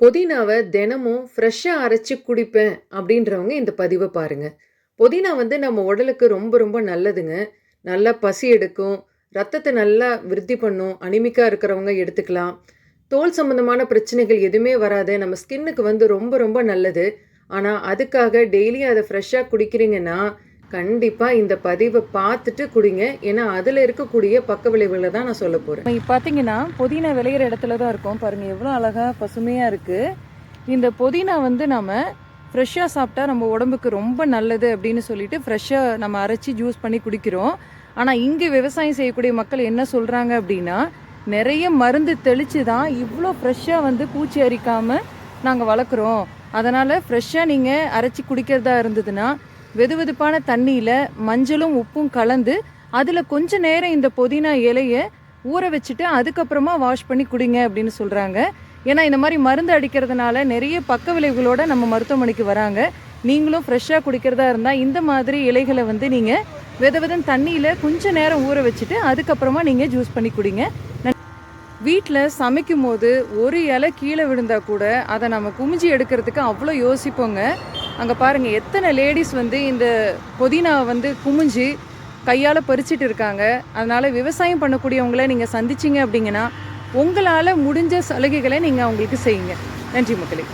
புதினாவை தினமும் ஃப்ரெஷ்ஷாக அரைச்சி குடிப்பேன் அப்படின்றவங்க இந்த பதிவை பாருங்க. புதினா வந்து நம்ம உடலுக்கு ரொம்ப ரொம்ப நல்லதுங்க. நல்லா பசி எடுக்கும். ரத்தத்தை நல்லா விருத்தி பண்ணும். அனிமிக்காக இருக்கிறவங்க எடுத்துக்கலாம். தோல் சம்மந்தமான பிரச்சனைகள் எதுவுமே வராது. நம்ம ஸ்கின்னுக்கு வந்து ரொம்ப ரொம்ப நல்லது. ஆனால் அதுக்காக டெய்லி அதை ஃப்ரெஷ்ஷாக குடிக்கிறீங்கன்னா கண்டிப்பாக இந்த பதிவை பார்த்துட்டு குடிங்க. ஏன்னா அதில் இருக்கக்கூடிய பக்க விளைவுகளை தான் நான் சொல்ல போகிறேன் இப்போ பார்த்தீங்கன்னா புதினா விளையிற இடத்துல தான் இருக்கோம். பாருங்கள் எவ்வளோ அழகாக பசுமையாக இருக்குது இந்த புதினா வந்து நம்ம ஃப்ரெஷ்ஷாக சாப்பிட்டா நம்ம உடம்புக்கு ரொம்ப நல்லது அப்படின்னு சொல்லிட்டு ஃப்ரெஷ்ஷாக நம்ம அரைச்சி ஜூஸ் பண்ணி குடிக்கிறோம். ஆனால் இங்கே விவசாயம் செய்யக்கூடிய மக்கள் என்ன சொல்கிறாங்க அப்படின்னா நிறைய மருந்து தெளித்து தான் இவ்வளோ ஃப்ரெஷ்ஷாக வந்து பூச்சி அரிக்காமல் நாங்கள் வளர்க்குறோம். அதனால் ஃப்ரெஷ்ஷாக நீங்கள் அரைச்சி குடிக்கிறதா இருந்ததுன்னா வெதுவெதுப்பான தண்ணியில் மஞ்சளும் உப்பும் கலந்து அதில் கொஞ்ச நேரம் இந்த புதினா இலையை ஊற வச்சுட்டு அதுக்கப்புறமா வாஷ் பண்ணி குடிங்க அப்படின்னு சொல்கிறாங்க ஏன்னா இந்த மாதிரி மருந்து அடிக்கிறதுனால நிறைய பக்க விளைவுகளோடு நம்ம மருத்துவமனைக்கு வராங்க. நீங்களும் ஃப்ரெஷ்ஷாக குடிக்கிறதா இருந்தால் இந்த மாதிரி இலைகளை வந்து நீங்கள் வித விதம் தண்ணியில் கொஞ்ச நேரம் ஊற வச்சுட்டு அதுக்கப்புறமா நீங்கள் ஜூஸ் பண்ணி குடிங்க. வீட்டில் சமைக்கும் போது ஒரு இலை கீழே விழுந்தால் கூட அதை நம்ம குமிஞ்சி எடுக்கிறதுக்கு அவ்வளோ யோசிப்போங்க. அங்கே பாருங்கள் எத்தனை லேடிஸ் வந்து இந்த புதினாவை வந்து குமிஞ்சு கையால் பறிச்சிட்டு இருக்காங்க. அதனால் விவசாயம் பண்ணக்கூடியவங்கள நீங்கள் சந்திச்சிங்க அப்படிங்கன்னா உங்களால் முடிஞ்ச சலுகைகளை நீங்கள் அவங்களுக்கு செய்யுங்க. நன்றி மக்களே.